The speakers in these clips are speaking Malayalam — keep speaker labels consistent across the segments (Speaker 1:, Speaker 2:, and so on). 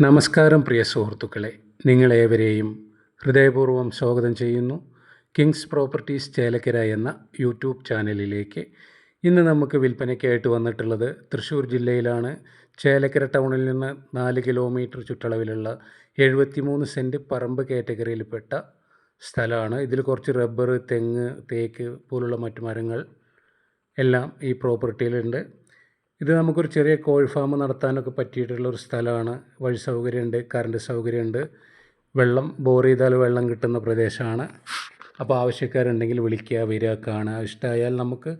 Speaker 1: നമസ്കാരം പ്രിയ സുഹൃത്തുക്കളെ. നിങ്ങളേവരെയും ഹൃദയപൂർവം സ്വാഗതം ചെയ്യുന്നു. കിങ്സ് പ്രോപ്പർട്ടീസ് ചേലക്കര എന്ന യൂട്യൂബ് ചാനലിലേക്ക് ഇന്ന് നമുക്ക് വിൽപ്പനയ്ക്കായിട്ട് വന്നിട്ടുള്ളത് തൃശ്ശൂർ ജില്ലയിലാണ്. ചേലക്കര ടൗണിൽ നിന്ന് നാല് കിലോമീറ്റർ ചുറ്റളവിലുള്ള എഴുപത്തിമൂന്ന് സെന്റ് പറമ്പ് കാറ്റഗറിയിൽപ്പെട്ട സ്ഥലമാണ്. ഇതിൽ കുറച്ച് റബ്ബർ തെങ്ങ് തേക്ക് പോലുള്ള മറ്റു മരങ്ങൾ എല്ലാം ഈ പ്രോപ്പർട്ടിയിലുണ്ട്. ഇത് നമുക്കൊരു ചെറിയ കോഴി ഫാം നടത്താനൊക്കെ പറ്റിയിട്ടുള്ള ഒരു സ്ഥലമാണ്. വഴി സൗകര്യമുണ്ട് കറണ്ട് സൗകര്യമുണ്ട്. വെള്ളം ബോർ ചെയ്താൽ വെള്ളം കിട്ടുന്ന പ്രദേശമാണ്. അപ്പോൾ ആവശ്യക്കാരുണ്ടെങ്കിൽ വിളിക്കുക വരിക കാണുക. ഇഷ്ടമായാൽ നമുക്ക്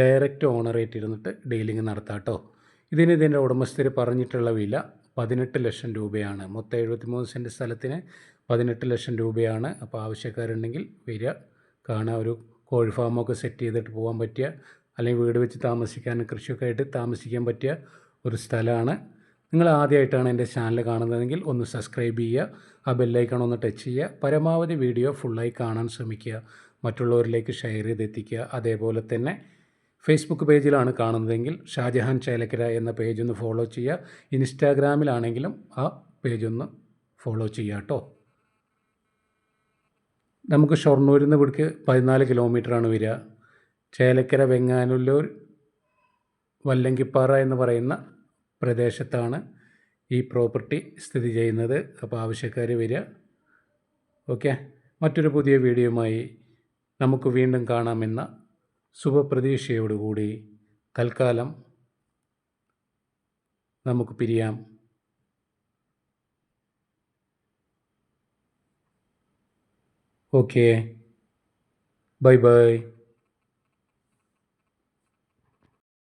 Speaker 1: ഡയറക്റ്റ് ഓണറേറ്റ് ഇരുന്നിട്ട് ഡീലിംഗ് നടത്താം കേട്ടോ ഇതിന് ഇതിന്റെ ഉടമസ്ഥർ പറഞ്ഞിട്ടുള്ള വില പതിനെട്ട് ലക്ഷം രൂപയാണ്. മൊത്തം എഴുപത്തിമൂന്ന് സെന്റ് സ്ഥലത്തിന് പതിനെട്ട് ലക്ഷം രൂപയാണ്. അപ്പോൾ ആവശ്യക്കാരുണ്ടെങ്കിൽ വരിക കാണുക. ഒരു കോഴി ഫാമൊക്കെ സെറ്റ് ചെയ്തിട്ട് പോകാൻ പറ്റിയ അല്ലെങ്കിൽ വീട് വെച്ച് താമസിക്കാൻ കൃഷിയൊക്കെ ആയിട്ട് താമസിക്കാൻ പറ്റിയ ഒരു സ്ഥലമാണ്. നിങ്ങൾ ആദ്യമായിട്ടാണ് എന്റെ ചാനൽ കാണുന്നതെങ്കിൽ ഒന്ന് സബ്സ്ക്രൈബ് ചെയ്യുക ആ ബെല്ലൈക്കൺ ഒന്ന് ടച്ച് ചെയ്യുക പരമാവധി വീഡിയോ ഫുള്ളായി കാണാൻ ശ്രമിക്കുക മറ്റുള്ളവരിലേക്ക് ഷെയർ ചെയ്തെത്തിക്കുക അതേപോലെ തന്നെ ഫേസ്ബുക്ക് പേജിലാണ് കാണുന്നതെങ്കിൽ ഷാജഹാൻ ചേലക്കര എന്ന പേജ് ഒന്ന് ഫോളോ ചെയ്യുക. ഇൻസ്റ്റാഗ്രാമിലാണെങ്കിലും ആ പേജ് ഒന്ന് ഫോളോ ചെയ്യുക കേട്ടോ. നമുക്ക് ഷൊർണൂരിൽ നിന്ന് ഇവിടേക്ക് പതിനാല് കിലോമീറ്ററാണ് വരിക. ചേലക്കര വെങ്ങാനല്ലൂർ വല്ലങ്കിപ്പാറ എന്ന് പറയുന്ന പ്രദേശത്താണ് ഈ പ്രോപ്പർട്ടി സ്ഥിതി ചെയ്യുന്നത്. അപ്പോൾ ആവശ്യക്കാർ വരിക. ഓക്കെ? മറ്റൊരു പുതിയ വീഡിയോയുമായി നമുക്ക് വീണ്ടും കാണാമെന്ന ശുഭപ്രതീക്ഷയോടുകൂടി തൽക്കാലം നമുക്ക് പിരിയാം. ഓക്കെ. Bye bye.